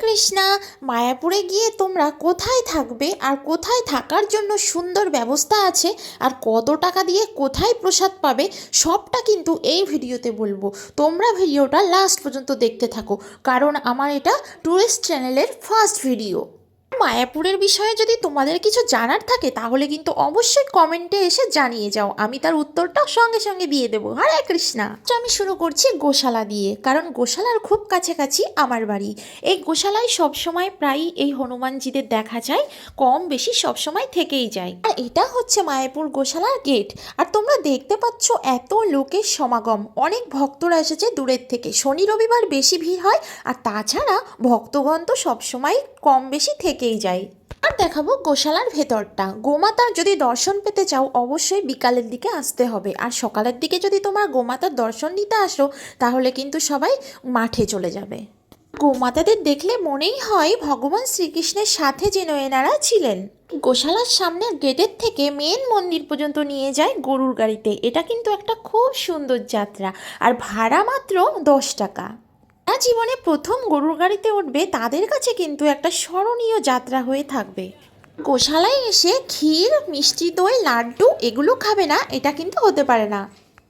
কৃষ্ণা, মায়াপুরে গিয়ে তোমরা কোথায় থাকবে আর কোথায় থাকার জন্য সুন্দর ব্যবস্থা আছে আর কত টাকা দিয়ে কোথায় প্রসাদ পাবে সবটা কিন্তু এই ভিডিওতে বলব। তোমরা ভিডিওটা লাস্ট পর্যন্ত দেখতে থাকো, কারণ আমার এটা টুরিস্ট চ্যানেলের ফার্স্ট ভিডিও মায়াপুরের বিষয়ে যদি তোমাদের কিছু জানার থাকে, তাহলে কিন্তু অবশ্যই কমেন্টে এসে জানিয়ে যাও। আমি তার উত্তরটা সঙ্গে সঙ্গে দিয়ে দেবো। হরে কৃষ্ণা। তো আমি শুরু করছি গোশালা দিয়ে, কারণ গোশালার খুব কাছাকাছি আমার বাড়ি। এই গোশালায় সবসময় প্রায়ই এই হনুমানজিদের দেখা যায়, কম বেশি সবসময় থেকেই যায়। আর এটা হচ্ছে মায়াপুর গোশালার গেট। আর তোমরা দেখতে পাচ্ছ এত লোকের সমাগম। অনেক ভক্তরা এসেছে দূরের থেকে। শনি রবিবার বেশি ভিড় হয়, আর তাছাড়া ভক্তগণ তো সবসময় কম বেশি থেকেই যাই। আর দেখাবো গোশালার ভেতরটা। গোমাতার যদি দর্শন পেতে চাও, অবশ্যই বিকালের দিকে আসতে হবে। আর সকালের দিকে যদি তোমার গোমাতার দর্শন নিতে আসো, তাহলে কিন্তু সবাই মাঠে চলে যাবে। গোমাতাদের দেখলে মনেই হয় ভগবান শ্রীকৃষ্ণের সাথে যেন এনারা ছিলেন। গোশালার সামনের গেটের থেকে মেন মন্দির পর্যন্ত নিয়ে যায় গরুর গাড়িতে। এটা কিন্তু একটা খুব সুন্দর যাত্রা। আর ভাড়া মাত্র দশ টাকা। জীবনে প্রথম গরুর গাড়িতে উঠবে, তাদের কাছে কিন্তু একটা স্মরণীয় যাত্রা হয়ে থাকবে। গোশালায় এসে ক্ষীর, মিষ্টি দই, লাড্ডু এগুলো খাবে না, এটা কিন্তু হতে পারে না।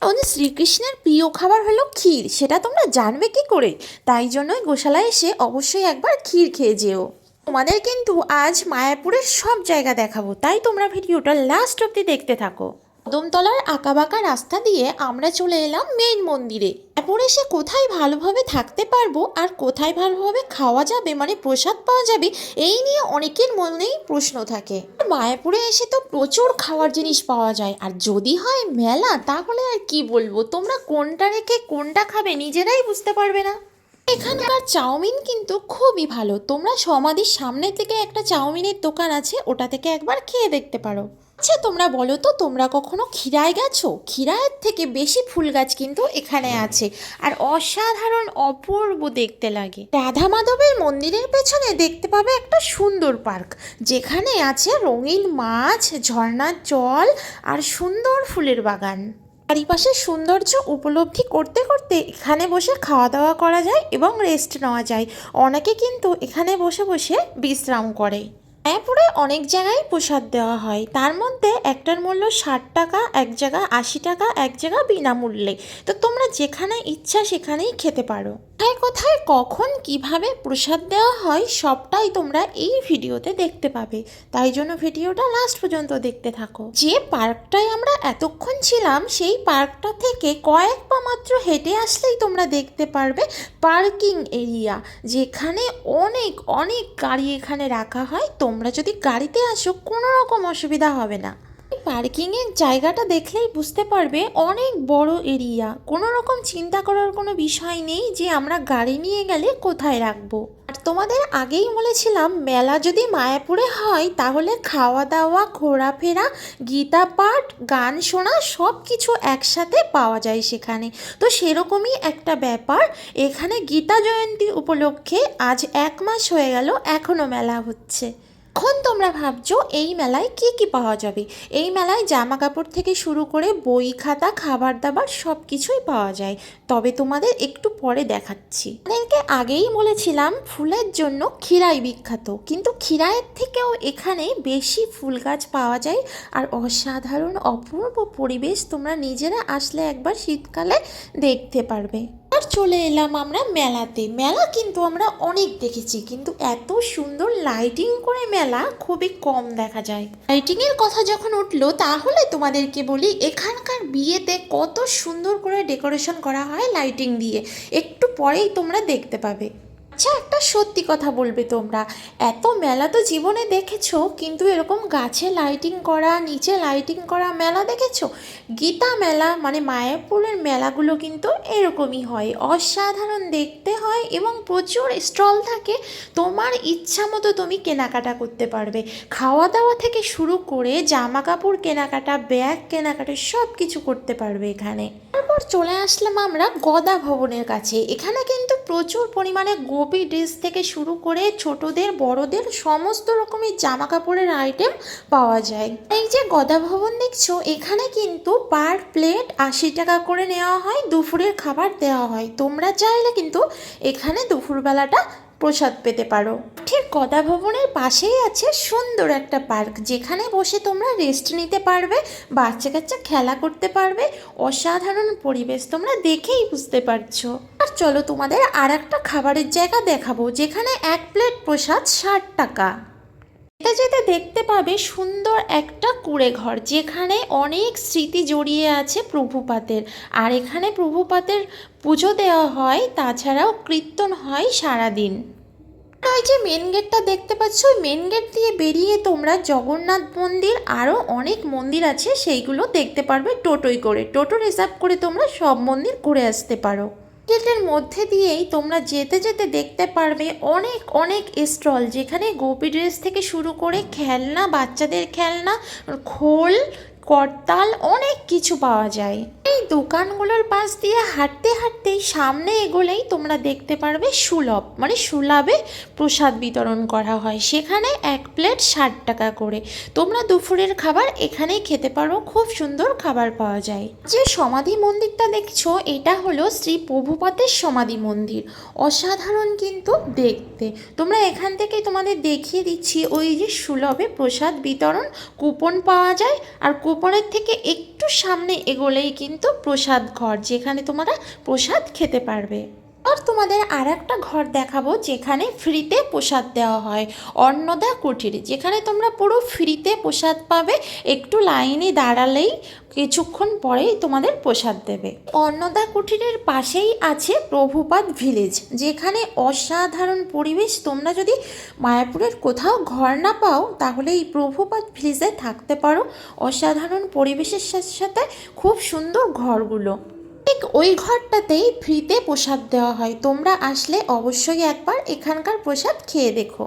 আমাদের শ্রীকৃষ্ণের প্রিয় খাবার হলো ক্ষীর, সেটা তোমরা জানবে কি করে? তাই জন্যই গোশালায় এসে অবশ্যই একবার ক্ষীর খেয়ে যেও। তোমাদের কিন্তু আজ মায়াপুরের সব জায়গা দেখাবো, তাই তোমরা ভিডিওটা লাস্ট অব্দি দেখতে থাকো। কদমতলার আঁকাবাঁকা রাস্তা দিয়ে আমরা চলে এলাম মেইন মন্দিরে। এরপর এসে কোথায় ভালোভাবে থাকতে পারব আর কোথায় ভালোভাবে খাওয়া যাবে মানে প্রসাদ পাওয়া যাবে, এই নিয়ে অনেকের মনেই প্রশ্ন থাকে। মায়াপুরে এসে তো প্রচুর খাওয়ার জিনিস পাওয়া যায়, আর যদি হয় মেলা, তাহলে আর কি বলব? তোমরা কোনটা রেখে কোনটা খাবে নিজেরাই বুঝতে পারবে না। এখানকার চাউমিন কিন্তু খুবই ভালো। তোমরা সমাধির সামনে থেকে একটা চাউমিনের দোকান আছে, ওটা থেকে একবার খেয়ে দেখতে পারো। আচ্ছা তোমরা বলো তো তোমরা কখনো ক্ষীরায় গেছো? ক্ষীরায়ের থেকে বেশি ফুল গাছ কিন্তু এখানে আছে। আর অসাধারণ অপূর্ব দেখতে লাগে। রাধা মাধবের মন্দিরের পেছনে দেখতে পাবে একটা সুন্দর পার্ক। যেখানে আছে রঙিন মাছ ঝর্ণার জল আর সুন্দর ফুলের বাগান। চারিপাশের সৌন্দর্য উপলব্ধি করতে করতে এখানে বসে খাওয়া দাওয়া করা যায় এবং রেস্ট নেওয়া যায়। অনেকে কিন্তু এখানে বসে বসে বিশ্রাম করে। মায়াপুরে অনেক জায়গায় প্রসাদ দেওয়া হয়। তার মধ্যে একটার মূল্য ষাট টাকা, এক জায়গা আশি টাকা, এক জায়গা বিনামূল্যে। তো তোমরা যেখানে ইচ্ছা সেখানেই খেতে পারো। কোথায় কোথায়, কখন, কীভাবে প্রসাদ দেওয়া হয়, সবটাই তোমরা এই ভিডিওতে দেখতে পাবে। তাই জন্য ভিডিওটা লাস্ট পর্যন্ত দেখতে থাকো। যে পার্কটায় আমরা এতক্ষণ ছিলাম, সেই পার্কটা থেকে কয়েক পা মাত্র হেঁটে আসলেই তোমরা দেখতে পারবে পার্কিং এরিয়া। যেখানে অনেক অনেক গাড়ি এখানে রাখা হয়। তোমরা যদি গাড়িতে আসো, কোনো রকম অসুবিধা হবে না। পার্কিংয়ের জায়গাটা দেখলেই বুঝতে পারবে অনেক বড় এরিয়া। কোনো রকম চিন্তা করার কোনো বিষয় নেই যে আমরা গাড়ি নিয়ে গেলে কোথায় রাখব। আর তোমাদের আগেই বলেছিলাম, মেলা যদি মায়াপুরে হয় তাহলে খাওয়া দাওয়া ঘোরাফেরা, গীতা পাঠ, গান শোনা সব কিছু একসাথে পাওয়া যায় সেখানে। তো সেরকমই একটা ব্যাপার। এখানে গীতা জয়ন্তী উপলক্ষে আজ এক মাস হয়ে গেল এখনও মেলা হচ্ছে। এখন তোমরা ভাবছ এই মেলায় কি কি পাওয়া যাবে? এই মেলায় জামা কাপড় থেকে শুরু করে বই খাতা, খাবার দাবার সব কিছুই পাওয়া যায়। তবে তোমাদের একটু পরে দেখাচ্ছি। আপনাদেরকে আগেই বলেছিলাম, ফুলের জন্য ক্ষীরাই বিখ্যাত। কিন্তু ক্ষীরাইয়ের থেকেও এখানে বেশি ফুল গাছ পাওয়া যায়। আর অসাধারণ অপূর্ব পরিবেশ তোমরা নিজেরা আসলে একবার শীতকালে দেখতে পারবে। আর চলে এলাম আমরা মেলাতে। মেলা কিন্তু আমরা অনেক দেখেছি, কিন্তু এত সুন্দর লাইটিং করে মেলা খুবই কম দেখা যায়। লাইটিং এর কথা যখন উঠল, তাহলে তোমাদেরকে বলি, এখানকার বিয়েতে কত সুন্দর করে ডেকোরেশন করা হয় লাইটিং দিয়ে। একটু পরেই তোমরা দেখতে পাবে। আচ্ছা একটা সত্যি কথা বলবে তোমরা? এত মেলা তো জীবনে দেখেছ, কিন্তু এরকম গাছে লাইটিং করা, নিচে লাইটিং করা মেলা দেখেছ? গীতা মেলা মানে মায়াপুরের মেলাগুলো কিন্তু এরকমই হয়। অসাধারণ দেখতে হয় এবং প্রচুর স্টল থাকে। তোমার ইচ্ছা মতো তুমি কেনাকাটা করতে পারবে। খাওয়া দাওয়া থেকে শুরু করে জামা কাপড় কেনাকাটা ব্যাগ কেনাকাটা সব কিছু করতে পারবে এখানে। তারপর চলে আসলাম আমরা গদা ভবনের কাছে। এখানে কিন্তু প্রচুর পরিমাণে গোপী ড্রেস থেকে শুরু করে ছোটদের, বড়দের সমস্ত রকমের জামা কাপড়ের আইটেম পাওয়া যায়। এই যে গদা ভবন দেখছ, এখানে কিন্তু পার প্লেট আশি টাকা করে নেওয়া হয়, দুপুরের খাবার দেওয়া হয়। তোমরা চাইলে কিন্তু এখানে দুপুরবেলাটা প্রসাদ পেতে পারো। ঠিক ভবনের পাশেই আছে সুন্দর একটা পার্ক, যেখানে বসে তোমরা রেস্ট নিতে পারবে বাচ্চা কাচ্চা খেলা করতে পারবে, অসাধারণ পরিবেশ তোমরা দেখেই বুঝতে পারছ। আর চলো তোমাদের আর একটা খাবারের জায়গা দেখাবো, যেখানে এক প্লেট প্রসাদ ষাট টাকা। যেতে যেতে দেখতে পাবে সুন্দর একটা কুড়ে ঘর যেখানে অনেক স্মৃতি জড়িয়ে আছে প্রভুপাতের। আর এখানে প্রভুপাতের পুজো দেওয়া হয়, তাছাড়াও কীর্তন হয় সারাদিন। ওই যে মেন গেটটা দেখতে পাচ্ছ, ওই মেন গেট দিয়ে বেরিয়ে তোমরা জগন্নাথ মন্দির আরও অনেক মন্দির আছে, সেইগুলো দেখতে পারবে টোটোই করে। টোটো রিজার্ভ করে তোমরা সব মন্দির ঘুরে আসতে পারো। গেটের মধ্যে দিয়েই তোমরা যেতে যেতে দেখতে পারবে অনেক অনেক স্টল, যেখানে গোপী ড্রেস থেকে শুরু করে খেলনা, বাচ্চাদের খেলনা, খোল করতাল অনেক কিছু পাওয়া যায়। এই দোকানগুলোর পাশ দিয়ে হাঁটতে হাঁটতেই সামনে এগোলেই তোমরা দেখতে পারবে সুলভ মানে সুলভে প্রসাদ বিতরণ করা হয়। সেখানে এক প্লেট ষাট টাকা করে। তোমরা দুপুরের খাবার এখানেই খেতে পারো, খুব সুন্দর খাবার পাওয়া যায়। যে সমাধি মন্দিরটা দেখছ, এটা হলো শ্রী প্রভুপাতের সমাধি মন্দির। অসাধারণ কিন্তু দেখতে। তোমরা এখান থেকেই তোমাদের দেখিয়ে দিচ্ছি, ওই যে সুলভে প্রসাদ বিতরণ কুপন পাওয়া যায় আর কুপনের থেকে একটু সামনে এগোলেই কিন্তু প্রসাদ ঘর যেখানে তোমরা প্রসাদ খেতে পারবে। আর তোমাদের আর একটা ঘর দেখাবো যেখানে ফ্রিতে প্রসাদ দেওয়া হয়। অন্নদা কুটির, যেখানে তোমরা পুরো ফ্রিতে প্রসাদ পাবে। একটু লাইনে দাঁড়ালেই কিছুক্ষণ পরেই তোমাদের প্রসাদ দেবে। অন্নদা কুঠিরের পাশেই আছে প্রভুপাত ভিলেজ, যেখানে অসাধারণ পরিবেশ। তোমরা যদি মায়াপুরের কোথাও ঘর না পাও, তাহলে এই প্রভুপাত ভিলেজে থাকতে পারো। অসাধারণ পরিবেশের সাথে সাথে খুব সুন্দর ঘরগুলো। ঠিক ওই ঘরটাতেই ফ্রিতে প্রসাদ দেওয়া হয়। তোমরা আসলে অবশ্যই একবার এখানকার প্রসাদ খেয়ে দেখো।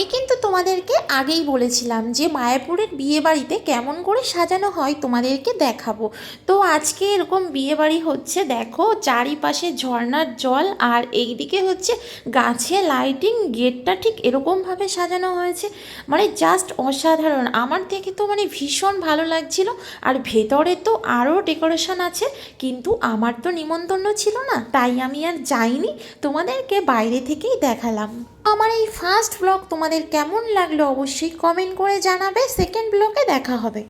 আমি কিন্তু তোমাদেরকে আগেই বলেছিলাম যে মায়াপুরের বিয়ে বাড়িতে কেমন করে সাজানো হয় তোমাদেরকে দেখাবো। তো আজকে এরকম বিয়ে বাড়ি হচ্ছে, দেখো, চারিপাশে ঝর্ণার জল আর এইদিকে হচ্ছে গাছে লাইটিং গেটটা ঠিক এরকমভাবে সাজানো হয়েছে। মানে জাস্ট অসাধারণ। আমার দেখে তো মানে ভীষণ ভালো লাগছিল আর ভেতরে তো আরও ডেকোরেশন আছে, কিন্তু আমার তো নিমন্ত্রণ ছিল না, তাই আমি আর যাইনি। তোমাদেরকে বাইরে থেকেই দেখালাম। আমার এই ফার্স্ট ব্লগ তোমাদের কেমন লাগল অবশ্যই কমেন্ট করে জানাবে, সেকেন্ড ব্লগে দেখা হবে।